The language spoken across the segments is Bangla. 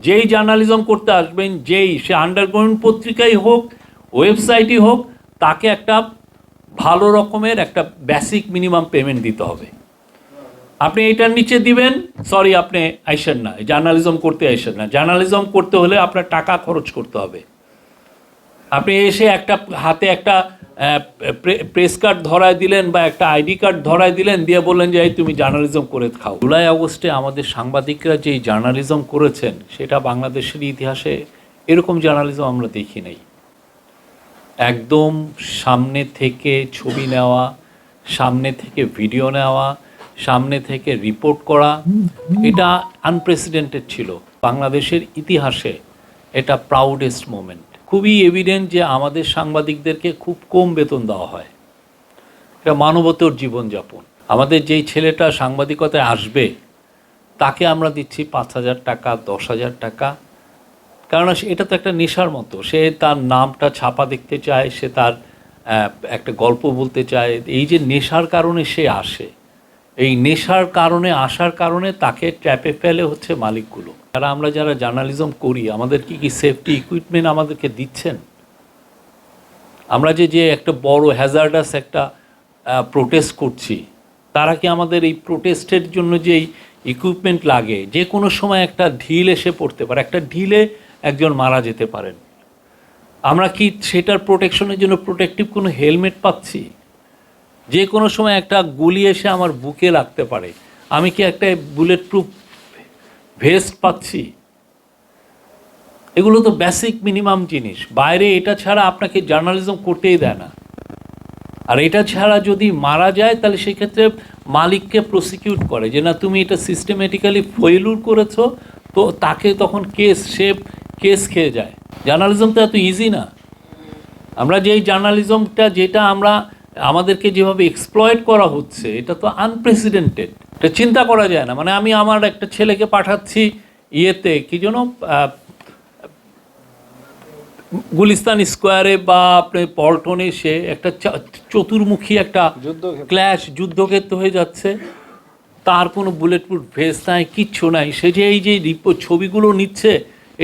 যেই জার্নালিজম করতে আসবেন, যেই সে আন্ডারগ্রাউন্ড পত্রিকাই হোক ওয়েবসাইটই হোক, তাকে একটা ভালো রকমের একটা বেসিক মিনিমাম পেমেন্ট দিতে হবে। আপনি এটার নিচে দিবেন সরি আপনি আইসেন না জার্নালিজম করতে আইসেন না। জার্নালিজম করতে হলে আপনার টাকা খরচ করতে হবে। আপনি এসে একটা হাতে একটা প্রেস কার্ড ধরায় দিলেন বা একটা আইডি কার্ড ধরায় দিলেন, দিয়ে বললেন যে, এই তুমি জার্নালিজম করে খাও। জুলাই আগস্টে আমাদের সাংবাদিকরা যেই জার্নালিজম করেছেন, সেটা বাংলাদেশের ইতিহাসে এরকম জার্নালিজম আমরা দেখি নাই। একদম সামনে থেকে ছবি নেওয়া, সামনে থেকে ভিডিও নেওয়া, সামনে থেকে রিপোর্ট করা, এটা আনপ্রেসিডেন্টেড ছিল। বাংলাদেশের ইতিহাসে এটা প্রাউডেস্ট মোমেন্ট খুবই এভিডেন্ট যে আমাদের সাংবাদিকদেরকে খুব কম বেতন দেওয়া হয়। এটা মানবতর জীবনযাপন। আমাদের যেই ছেলেটা সাংবাদিকতায় আসবে, তাকে আমরা দিচ্ছি পাঁচ হাজার টাকা, দশ হাজার টাকা। কারণ এটা তো একটা নেশার মতো। সে তার নামটা ছাপা দেখতে চায়, সে তার একটা গল্প বলতে চায়। এই যে নেশার কারণে সে আসে এই নেশার কারণে আসার কারণে তাকে ট্র্যাপে ফেলে হচ্ছে মালিকগুলো। যারা আমরা যারা জার্নালিজম করি, আমাদের কি কি সেফটি ইকুইপমেন্ট আমাদেরকে দিচ্ছেন? আমরা যে যে একটা বড় হ্যাজার্ডাস একটা প্রোটেস্ট করছি, তারা কি আমাদের এই প্রোটেস্টের জন্য যেই ইকুইপমেন্ট লাগে? যে কোনো সময় একটা ঢিল এসে পড়তে পারে, একটা ঢিলে একজন মারা যেতে পারেন। আমরা কি সেটার প্রোটেকশনের জন্য প্রোটেক্টিভ কোনো হেলমেট পাচ্ছি? যে কোনো সময় একটা গুলি এসে আমার বুকে লাগতে পারে। আমি কি একটা বুলেট প্রুফ ভেস্ট পাচ্ছি? এগুলো তো বেসিক মিনিমাম জিনিস। বাইরে এটা ছাড়া আপনাকে জার্নালিজম করতেই দেয় না। আর এটা ছাড়া যদি মারা যায়, তাহলে সেক্ষেত্রে মালিককে প্রসিকিউট করে যে, না, তুমি এটা সিস্টেমেটিক্যালি ফেলুর করেছ, তো তাকে তখন কেস সে কেস খেয়ে যায়। জার্নালিজম তো এত ইজি না। আমরা যেই জার্নালিজমটা যেটা আমরা আমাদেরকে যেভাবে এক্সপ্লয়েট করা হচ্ছে এটা তো আনপ্রেসিডেন্টেড এটা চিন্তা করা যায় না। মানে আমি আমার একটা ছেলেকে পাঠাচ্ছি ইয়েতে কি যেন গুলিস্তান স্কোয়ারে বা আপনি পল্টনে সে একটা চতুর্মুখী একটা ক্ল্যাশ যুদ্ধক্ষেত্র হয়ে যাচ্ছে। তার কোনো বুলেট প্রুফ ভেস্ট নাই কিচ্ছু নাই। সে যে এই যে রিপোর্ট ছবিগুলো নিচ্ছে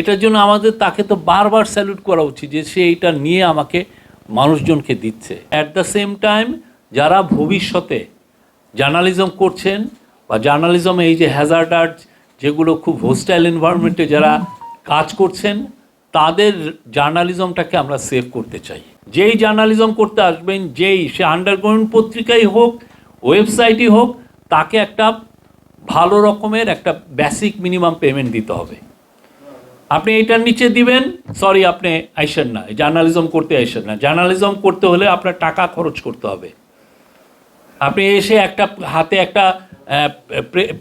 এটার জন্য আমাদের তাকে তো বারবার স্যালুট করা উচিত যে সে এটা নিয়ে আমাকে মানুষজনকে দিচ্ছে। অ্যাট দ্য সেম টাইম যারা ভবিষ্যতে জার্নালিজম করছেন বা জার্নালিজমে এই যে হ্যাজার্ড আর্ট যেগুলো খুব হোস্টাইল এনভায়রনমেন্টে যারা কাজ করছেন, তাদের জার্নালিজমটাকে আমরা সেভ করতে চাই। যেই জার্নালিজম করতে আসবেন, যেই সে আন্ডারগ্রাউন্ড পত্রিকাই হোক ওয়েবসাইটই হোক, তাকে একটা ভালো রকমের একটা বেসিক মিনিমাম পেমেন্ট দিতে হবে। আপনি এটার নিচে দিবেন সরি আপনি আইসেন না। জার্নালিজম করতে আইসেন না। জার্নালিজম করতে হলে আপনার টাকা খরচ করতে হবে। আপনি এসে একটা হাতে একটা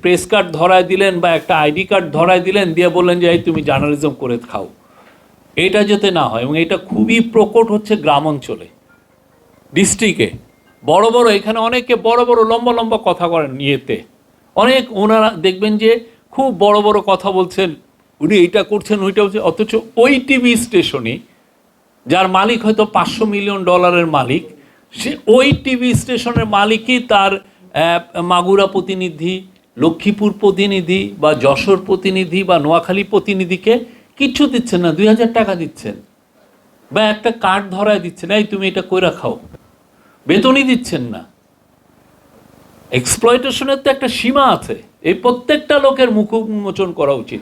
প্রেস কার্ড ধরায় দিলেন বা একটা আইডি কার্ড ধরায় দিলেন, দিয়ে বললেন যে, এই তুমি জার্নালিজম করে খাও। এটা যাতে না হয়, এবং এটা খুবই প্রকট হচ্ছে গ্রাম অঞ্চলে ডিস্ট্রিক্টে বড় বড়, এখানে অনেকে বড় বড়, লম্বা লম্বা কথা করেন ইয়েতে। অনেক ওনারা দেখবেন যে, খুব বড় বড় কথা বলছেন উনি এইটা করছেন, ওইটা হচ্ছে, অথচ ওই টিভি স্টেশনে যার মালিক হয়তো পাঁচশো মিলিয়ন ডলারের মালিক, সে ওই টিভি স্টেশনের মালিকই তার মাগুরা প্রতিনিধি, লক্ষ্মীপুর প্রতিনিধি বা যশোর প্রতিনিধি বা নোয়াখালী প্রতিনিধিকে কিচ্ছু দিচ্ছেন না, দুই হাজার টাকা দিচ্ছেন। বা একটা কার্ড ধরায় দিচ্ছেন, এই তুমি এটা কইরা খাও। বেতনই দিচ্ছেন না। এক্সপ্লয়টেশনের তো একটা সীমা আছে। এই প্রত্যেকটা লোকের মুখ উন্মোচন করা উচিত।